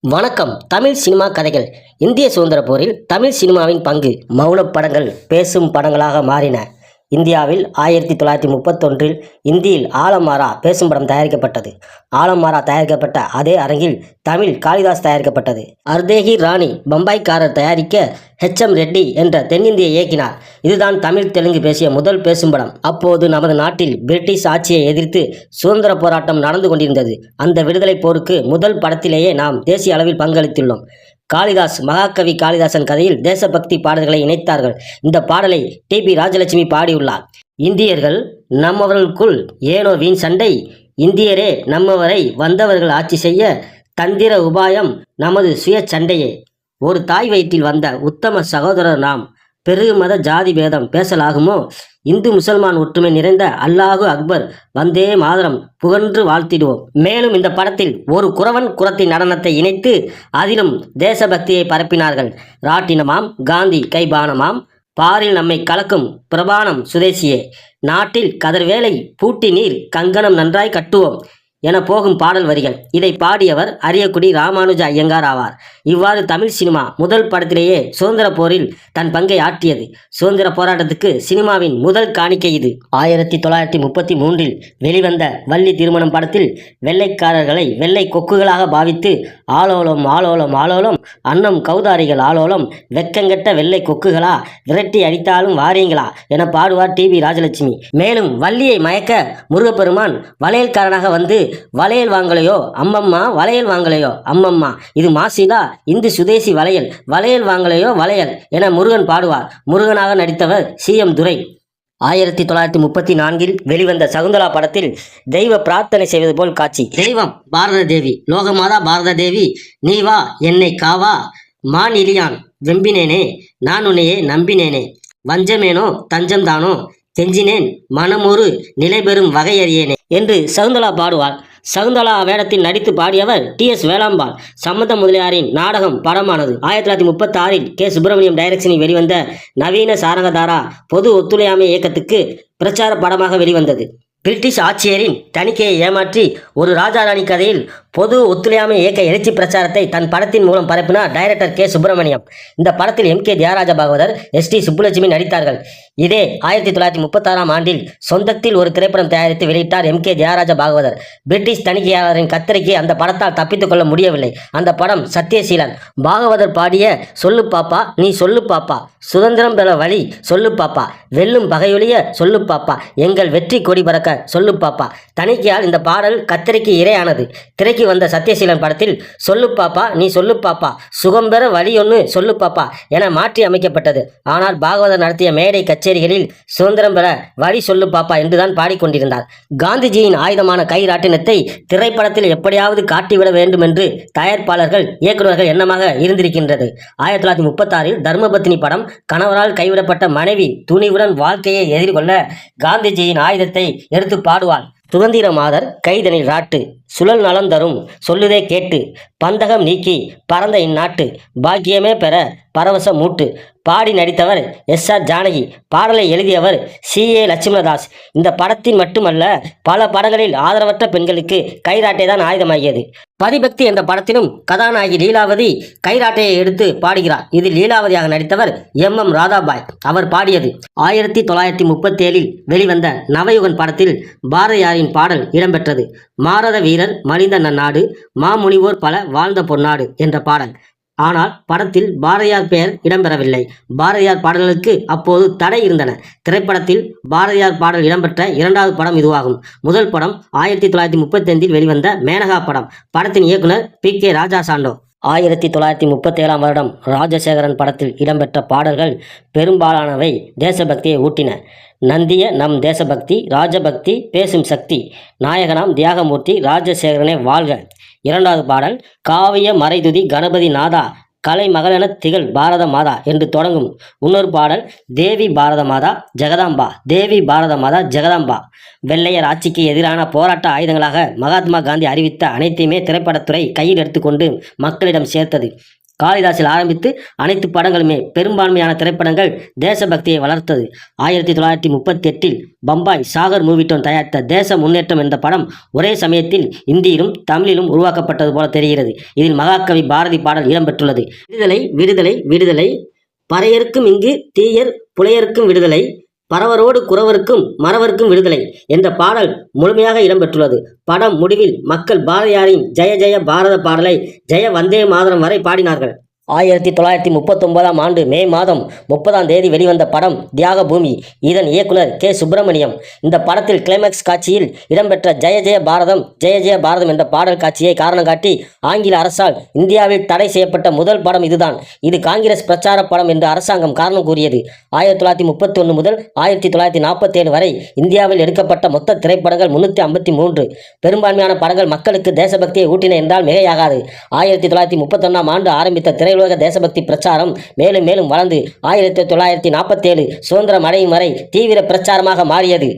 வணக்கம். தமிழ் சினிமா கதைகள். இந்திய சுதந்திர போரில் தமிழ் சினிமாவின் பங்கு மௌன படங்கள் பேசும் படங்களாக மாறின. இந்தியாவில் ஆயிரத்தி தொள்ளாயிரத்தி முப்பத்தொன்றில் இந்தியில் ஆலமாரா பேசும் படம் தயாரிக்கப்பட்டது. ஆலமாரா தயாரிக்கப்பட்ட அதே அரங்கில் தமிழ் காளிதாஸ் தயாரிக்கப்பட்டது. அர்தேகி ராணி பம்பாய்க்காரர் தயாரிக்க ஹெச்எம் ரெட்டி என்ற தென்னிந்திய இயக்கினார். இதுதான் தமிழ் தெலுங்கு பேசிய முதல் பேசும் படம் அப்போது நமது நாட்டில் பிரிட்டிஷ் ஆட்சியை எதிர்த்து சுதந்திர போராட்டம் நடந்து கொண்டிருந்தது. அந்த விடுதலை போருக்கு முதல் படத்திலேயே நாம் தேசிய அளவில் பங்களித்துள்ளோம். காளிதாஸ் மகாகவி காளிதாசன் கதையில் தேசபக்தி பாடல்களை இணைத்தார்கள். இந்த பாடலை டி பி ராஜலட்சுமி பாடியுள்ளார். இந்தியர்கள் நம்மவர்களுக்குள் ஏனோ வீண் சண்டை இந்தியரே நம்மவரை வந்தவர்கள் ஆட்சி செய்ய தந்திர உபாயம் நமது சுய சண்டையே. ஒரு தாய் வயிற்றில் வந்த உத்தம சகோதரர் நாம் பெருகு மத ஜாதி பேதம் பேசலாகுமோ? இந்து முசல்மான் ஒற்றுமை நிறைந்த அல்லாஹு அக்பர் வந்தே மாதரம் புகன்று வாழ்த்திடுவோம். மேலும் இந்த படத்தில் ஒரு குறவன் குரத்தின் நடனத்தை இணைத்து அதிலும் தேசபக்தியை பரப்பினார்கள். ராட்டினமாம் காந்தி கைபானமாம் பாரில் நம்மை கலக்கும் பிரபானம் சுதேசியே. நாட்டில் கதர்வேலை பூட்டி நீர் கங்கணம் நன்றாய் கட்டுவோம். என போகும் பாடல் வரிகள். இதை பாடியவர் அரியக்குடி ராமானுஜ ஐயங்கார் ஆவார். இவ்வாறு தமிழ் சினிமா முதல் படத்திலேயே சுதந்திர போரில் தன் பங்கை ஆற்றியது. சுதந்திர போராட்டத்துக்கு சினிமாவின் முதல் காணிக்கை இது. ஆயிரத்தி தொள்ளாயிரத்தி முப்பத்தி மூன்றில் வெளிவந்த வள்ளி திருமணம் படத்தில் வெள்ளைக்காரர்களை வெள்ளை கொக்குகளாக பாவித்து ஆலோலம் ஆலோலம் ஆலோலம் அன்னம் கௌதாரிகள் ஆலோலம் வெக்கங்கெட்ட வெள்ளை கொக்குகளா விரட்டி அடித்தாலும் வாரியங்களா என பாடுவார் டி வி ராஜலட்சுமி. மேலும் வள்ளியை மயக்க முருகப்பெருமான் வளையல்காரனாக வந்து வளையல் வாங்கலையோ? அம்மம்மா வளையல் வாங்கலையோ? அம்மம்மா. இது மாசிதா இந்து சுதேசி வளையல். வளையல் வாங்கலையோ? வளையல் என முருகன் பாடுவார். முருகனாக நடித்தவர் சி. எம். துரை. ஆயிரத்தி தொள்ளாயிரத்தி முப்பத்தி நான்கில் வெளிவந்த சகுந்தலா படத்தில் தெய்வ பிரார்த்தனை செய்வது போல் காட்சி. தெய்வம் பாரத தேவி லோகமாதா பாரத தேவி நீ வா என்னை காவா மான் இலியான் வெம்பினேனே நான் உன்னையே நம்பினேனே. வஞ்சமேனோ தஞ்சம்தானோ செஞ்சினேன் மனமொரு நிலை பெறும் வகையறியேனே என்று சகுந்தலா பாடுவாள். சகுந்தலா வேடத்தில் நடித்து பாடியவர் டி. எஸ். வேளாம்பாள். சம்மத முதலியாரின் நாடகம் படமானது. ஆயிரத்தி தொள்ளாயிரத்தி முப்பத்தி ஆறில் கே. சுப்பிரமணியம் டைரக்ஷனில் வெளிவந்த நவீன சாரங்கதாரா பொது ஒத்துழையாமை இயக்கத்துக்கு பிரச்சார படமாக வெளிவந்தது. பிரிட்டிஷ் ஆட்சியரின் தணிக்கையை ஏமாற்றி ஒரு ராஜாராணி கதையில் பொது ஒத்துழையாமை இயக்க எழுச்சி பிரச்சாரத்தை தன் படத்தின் மூலம் பரப்பினார் டைரக்டர் கே. சுப்பிரமணியம். இந்த படத்தில் M. K. Thyagaraja Bhagavathar S. D. Subbulakshmi நடித்தார்கள். இதே ஆயிரத்தி தொள்ளாயிரத்தி முப்பத்தாறாம் ஆண்டில் சொந்தத்தில் ஒரு திரைப்படம் தயாரித்து வெளியிட்டார் M K Jayaraja Bhagavathar. British தணிக்கையாளரின் கத்தரிக்கு அந்த படத்தால் தப்பித்துக் கொள்ள முடியவில்லை. அந்த படம் சத்யசீலன் பாகவதர் பாடிய சொல்லு பாப்பா நீ சொல்லு பாப்பா சுதந்திரம் பெற வழி சொல்லு பாப்பா வெல்லும் பகையொழிய சொல்லு பாப்பா எங்கள் வெற்றி கொடி பறக்க சொல்லு பாப்பா. தணிக்கையால் இந்த பாடல் கத்தரிக்கு இரையானது. திரைக்கு வந்த சத்யசீலன் படத்தில் சொல்லு பாப்பா நீ சொல்லு பாப்பா சுகம் பெற வழி ஒன்று சொல்லு பாப்பா என மாற்றி அமைக்கப்பட்டது. ஆனால் பாகவதர் நடத்திய மேடை கச்சேரிகளில் சுதந்திரம் பெற வழி சொல்லு பாப்பா என்றுதான் பாடிக்கொண்டிருந்தார். காந்திஜியின் ஆயுதமான கைராட்டினத்தை திரைப்படத்தில் எப்படியாவது காட்டிவிட வேண்டும் என்று தயாரிப்பாளர்கள் இயக்குநர்கள் எண்ணமாக இருந்திருக்கின்றது. ஆயிரத்தி தொள்ளாயிரத்தி முப்பத்தாறில் தர்மபத்தினி படம் கணவரால் கைவிடப்பட்ட மனைவி துணிவுடன் வாழ்க்கையை எதிர்கொள்ள காந்திஜியின் ஆயுதத்தை எடுத்து பாடுவாள். சுதந்திர மாதர் கைதனில் ராட்டு சுழல் நலம் தரும் சொல்லுதே கேட்டு பந்தகம் நீக்கி பறந்த இந்நாட்டு பாக்கியமே பெற பரவச மூட்டு பாடி நடித்தவர் எஸ் ஆர் ஜானகி பாடலை எழுதியவர் சி. ஏ. லட்சுமணதாஸ். இந்த படத்தின் மட்டுமல்ல பல படங்களில் ஆதரவற்ற பெண்களுக்கு கைராட்டை தான் ஆயுதமாகியது பதிபக்தி என்ற படத்திலும் கதாநாயகி லீலாவதி கைராட்டையை எடுத்து பாடுகிறார். இதில் லீலாவதியாக நடித்தவர் எம். எம். ராதாபாய். அவர் பாடியது ஆயிரத்தி தொள்ளாயிரத்தி முப்பத்தி ஏழில் வெளிவந்த நவயுகன் படத்தில் பாரதியாரின் பாடல் இடம்பெற்றது. மாரத வீரர் மலிந்த நன்னாடு மாமுனிவோர் பல வாழ்ந்த பொன்னாடு என்ற பாடல். ஆனால் படத்தில் பாரதியார் பெயர் இடம்பெறவில்லை. பாரதியார் பாடல்களுக்கு அப்போது தடை இருந்தன. திரைப்படத்தில் பாரதியார் பாடல் இடம்பெற்ற இரண்டாவது படம் இதுவாகும். முதல் படம் ஆயிரத்தி தொள்ளாயிரத்தி முப்பத்தைந்தில் வெளிவந்த மேனகா படம். படத்தின் இயக்குனர் பி கே ராஜா சாண்டோ ஆயிரத்தி தொள்ளாயிரத்தி முப்பத்தேழாம் வருடம் ராஜசேகரன் படத்தில் இடம்பெற்ற பாடல்கள் பெரும்பாலானவை தேசபக்தியை ஊட்டின. நந்திய நம் தேசபக்தி ராஜபக்தி பேசும் சக்தி நாயகனாம் தியாகமூர்த்தி ராஜசேகரனே வாழ்க. இரண்டாவது பாடல் காவிய மறைதுதி கணபதி நாதா கலை மகளென திகழ் பாரத மாதா என்று தொடங்கும். இன்னொரு பாடல் தேவி பாரத மாதா ஜெகதாம்பா தேவி பாரத மாதா ஜெகதாம்பா. வெள்ளையர் ஆட்சிக்கு எதிரான போராட்ட ஆயுதங்களாக மகாத்மா காந்தி அறிவித்த அனைத்தையுமே திரைப்படத்துறை கையில் எடுத்துக்கொண்டு மக்களிடம் சேர்த்தது. காளிதாசில் ஆரம்பித்து அனைத்து படங்களுமே பெரும்பான்மையான திரைப்படங்கள் தேசபக்தியை வளர்த்தது. ஆயிரத்தி தொள்ளாயிரத்தி முப்பத்தி எட்டில் பம்பாய் சாகர் மூவிட்டோன் தயாரித்த தேச முன்னேற்றம் என்ற படம் ஒரே சமயத்தில் இந்தியிலும் தமிழிலும் உருவாக்கப்பட்டது போல தெரிகிறது. இதில் மகாகவி பாரதி பாடல் இடம்பெற்றுள்ளது. விடுதலை விடுதலை விடுதலை. பறையருக்கும் இங்கு தீயர் புலையருக்கும் விடுதலை. பறவரோடு குறவருக்கும் மறவருக்கும் விடுதலை என்ற பாடல் முழுமையாக இடம்பெற்றுள்ளது. படம் முடிவில் மக்கள் பாரதியாரின் ஜெய ஜெய பாரத பாடலை ஜெய வந்தே மாதரம் வரை பாடினார்கள். ஆயிரத்தி தொள்ளாயிரத்தி முப்பத்தொன்பதாம் ஆண்டு மே மாதம் முப்பதாம் தேதி வெளிவந்த படம் தியாக பூமி இதன் இயக்குனர் கே. சுப்பிரமணியம். இந்த படத்தில் கிளைமேக்ஸ் காட்சியில் இடம்பெற்ற ஜெய ஜெய பாரதம் ஜெய ஜெய பாரதம் என்ற பாடல் காட்சியை காரணம் காட்டி ஆங்கில அரசால் இந்தியாவில் தடை செய்யப்பட்ட முதல் படம் இதுதான். இது காங்கிரஸ் பிரச்சார படம் என்று அரசாங்கம் காரணம் கூறியது. ஆயிரத்தி தொள்ளாயிரத்தி முப்பத்தி ஒன்று முதல் ஆயிரத்தி தொள்ளாயிரத்தி நாற்பத்தேழு வரை இந்தியாவில் எடுக்கப்பட்ட மொத்த திரைப்படங்கள் முன்னூற்றி ஐம்பத்தி மூன்று. பெரும்பான்மையான படங்கள் மக்களுக்கு தேசபக்தியை ஊட்டின என்றால் மிகையாகாது. ஆயிரத்தி தொள்ளாயிரத்தி முப்பத்தொன்னாம் ஆண்டு ஆரம்பித்த திரை திரையுலக தேசபக்தி பிரச்சாரம் மேலும் மேலும் வளர்ந்து ஆயிரத்தி தொள்ளாயிரத்தி நாற்பத்தேழு சுதந்திரம் அடையும் வரை தீவிர பிரச்சாரமாக மாறியது.